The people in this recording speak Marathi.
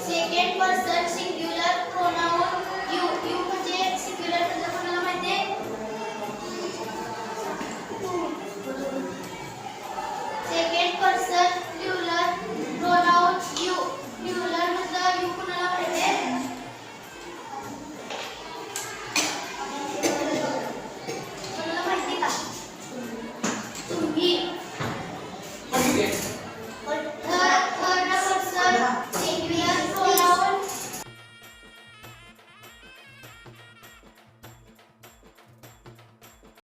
second person singular pronoun you you म्हणजे सिंग्युलर कोणाला माहिती सेकंड पर्सन